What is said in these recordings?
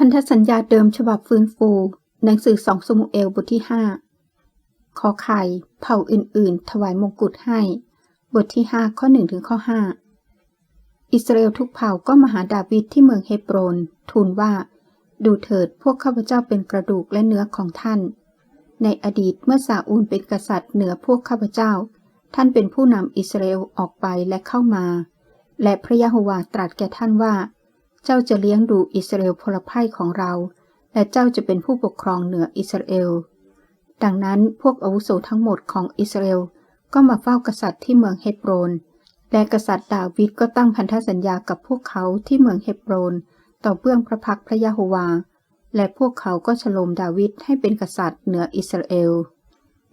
พันธสัญญาเดิมฉบับฟื้นฟู หนังสือสองสมุเอลบทที่ห้าขอไข่ เผ่าอื่น ๆ ถวายมงกุฎให้ บทที่ห้าข้อหนึ่งถึงข้อห้าอิสราเอลทุกเผ่าก็มาหาดาวิดที่เมืองเฮบรน ทูลว่า ดูเถิดพวกข้าพเจ้าเป็นกระดูกและเนื้อของท่าน ในอดีตเมื่อซาอูลเป็นกษัตริย์เหนือพวกข้าพเจ้า ท่านเป็นผู้นำอิสราเอลออกไปและเข้ามา และพระยะโฮวาตรัสแก่ท่านว่า เจ้าจะเลี้ยงดูอิสราเอลพลพ่ายของเรา และเจ้าจะเป็นผู้ปกครองเหนืออิสราเอล ดังนั้นพวกอาวุโสทั้งหมดของอิสราเอลก็มาเฝ้ากษัตริย์ที่เมืองเฮบโรน และกษัตริย์ดาวิดก็ตั้งพันธสัญญากับพวกเขาที่เมืองเฮบโรน ต่อเบื้องพระพักพระยะโฮวา และพวกเขาก็ฉลมดาวิดให้เป็นกษัตริย์เหนืออิสราเอล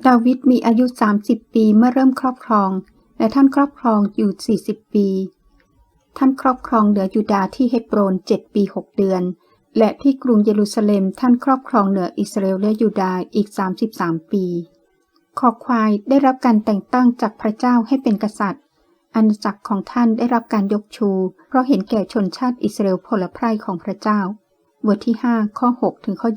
ดาวิดมีอายุ 30 ปีเมื่อเริ่มครอบครอง และท่านครอบครองอยู่ 40 ปี ท่านครอบครองเหนือยูดาห์ที่เฮบโรน7ปี6เดือน และที่กรุงเยรูซาเล็มท่านครอบครองเหนืออิสราเอลและยูดาห์อีก 33 ปีคอควายได้รับการแต่งตั้งจากพระเจ้าให้เป็นกษัตริย์ อาณาจักรของท่านได้รับการยกชู เพราะเห็นแก่ชนชาติอิสราเอลพลไพรของพระเจ้าบทที่ 5 ข้อ 6 ถึงข้อ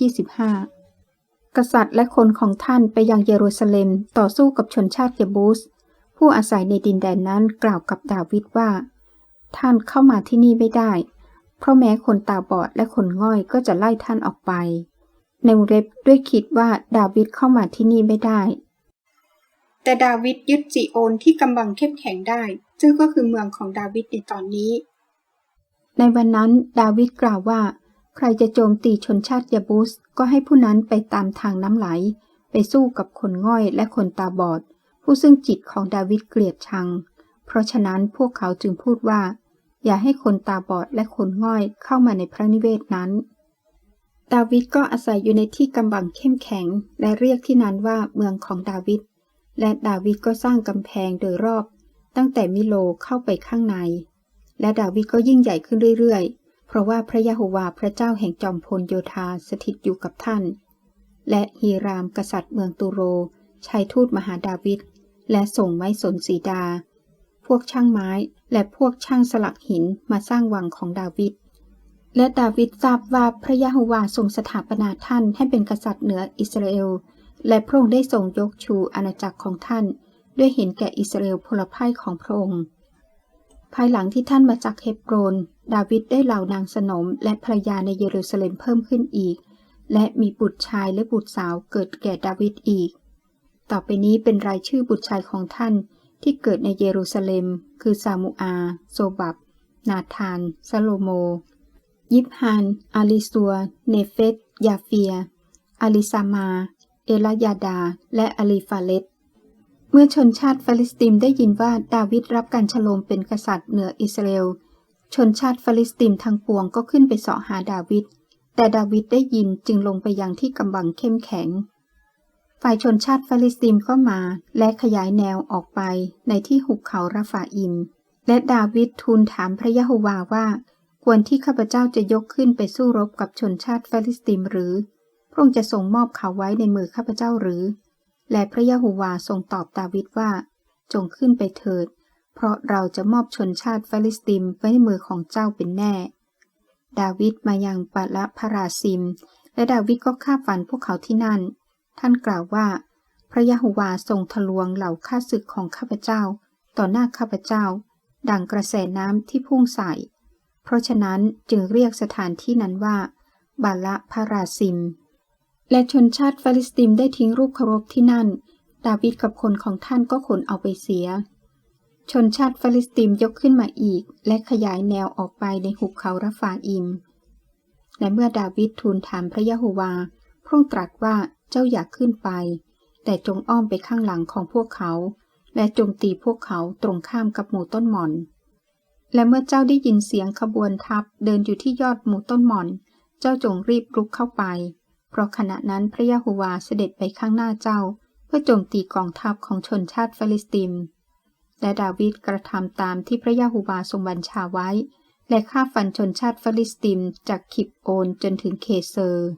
25 กษัตริย์และคนของท่านไปยังเยรูซาเล็มต่อสู้กับชนชาติเยบูส ผู้อาศัยในดินแดนนั้นกล่าวกับดาวิดว่า ท่านเข้ามาที่นี่ไม่ได้ เพราะแม้คนตาบอดและคนง่อยก็จะไล่ท่านออกไป ในวงเล็บด้วยคิดว่าดาวิดเข้ามาที่นี่ไม่ได้ แต่ดาวิดยึดจีโอนที่กำบังเข้มแข็งได้ ซึ่งก็คือเมืองของดาวิดในตอนนี้ ในวันนั้นดาวิดกล่าวว่า ใครจะโจมตีชนชาติยาบุสก็ให้ผู้นั้นไปตามทางน้ำไหล ไปสู้กับคนง่อยและคนตาบอด ผู้ซึ่งจิตของดาวิดเกลียดชัง เพราะฉะนั้นพวกเขาจึงพูดว่า อย่าให้คนตาบอดและคนง่อยเข้ามาในพระนิเวศนั้น ดาวิดก็อาศัยอยู่ในที่กำบังเข้มแข็ง และเรียกที่นั้นว่าเมืองของดาวิด และดาวิดก็สร้างกำแพงโดยรอบ ตั้งแต่มิโลเข้าไปข้างใน และดาวิดก็ยิ่งใหญ่ขึ้นเรื่อยๆ เพราะว่าพระยะโฮวาพระเจ้าแห่งจอมพลโยธาสถิตอยู่กับท่าน และฮีรามกษัตริย์เมืองตูโรใช้ทูตมหาดาวิดและส่งไม้สนสีดา พวกช่างไม้ และพวกช่างสลักหินมาสร้างวังของดาวิด และดาวิดทราบว่าพระยะโฮวาทรงสถาปนาท่านให้เป็นกษัตริย์เหนืออิสราเอล และพระองค์ได้ทรงยกชูอาณาจักรของท่าน ด้วยเห็นแก่อิสราเอลพลพ่ายของพระองค์ ภายหลังที่ท่านมาจากเฮบโรน ดาวิดได้เหล่านางสนมและภรรยาในเยรูซาเล็มเพิ่มขึ้นอีก และมีบุตรชายและบุตรสาวเกิดแก่ดาวิดอีก ต่อไปนี้เป็นรายชื่อบุตรชายของท่าน ที่เกิดในเยรูซาเล็ม คือซามูอา โซบับ นาธาน ซาโลโม ยิบฮาน อาลิซัว เนเฟตยาเฟีย อาลิซามา เอลายาดา และอาลีฟาเลตเมื่อชนชาติฟิลิสติมได้ยินว่าดาวิดรับการฉโลมเป็นกษัตริย์เหนืออิสราเอล ชนชาติฟิลิสติมทั้งปวงก็ขึ้นไปเสาะหาดาวิด แต่ดาวิดได้ยินจึงลงไปยังที่กำบังเข้มแข็ง ฝ่ายชนชาติฟิลิสติมก็มา และขยายแนวออกไปในที่หุบเขาราฟาอิม และดาวิดทูลถามพระยะโฮวาว่า ควรที่ข้าพเจ้าจะยกขึ้นไปสู้รบกับชนชาติฟิลิสติมหรือ พระองค์จะทรงมอบเขาไว้ในมือข้าพเจ้าหรือ และพระยะโฮวาทรงตอบดาวิดว่า จงขึ้นไปเถิด เพราะเราจะมอบชนชาติฟิลิสติมไว้ในมือของเจ้าเป็นแน่ ดาวิดมายังปะละพาราซิม และดาวิดก็ฆ่าฟันพวกเขาที่นั่น ท่านกล่าวว่า พระยะโฮวาทรงทะลวงเหล่าข้าศึกของข้าพเจ้า ต่อหน้าข้าพเจ้า ดังกระแสน้ำที่พุ่งใส่ เพราะฉะนั้นจึงเรียกสถานที่นั้นว่า บาละพาราซิม และชนชาติฟิลิสติมได้ทิ้งรูปเคารพที่นั่น ดาวิดกับคนของท่านก็ขนเอาไปเสีย ชนชาติฟิลิสติมยกขึ้นมาอีก และขยายแนวออกไปในหุบเขาราฟาอิมและเมื่อดาวิดทูลถามพระยะโฮวา พระองค์ตรัสว่า เจ้าอยากขึ้นไป แต่จงอ้อมไปข้างหลังของพวกเขา และจมตีพวกเขาตรงข้ามกับหมู่ต้นหม่อน และเมื่อเจ้าได้ยินเสียงขบวนทัพเดินอยู่ที่ยอดหมู่ต้นหม่อน เจ้าจงรีบรุกเข้าไป เพราะขณะนั้นพระยะโฮวาเสด็จไปข้างหน้าเจ้า เพื่อโจมตีกองทัพของชนชาติฟิลิสติมและดาวิดกระทำตามที่พระยะโฮวาทรงบัญชาไว้ และฆ่าฟันชนชาติฟิลิสติมจากขิบโอนจนถึงเคเซอร์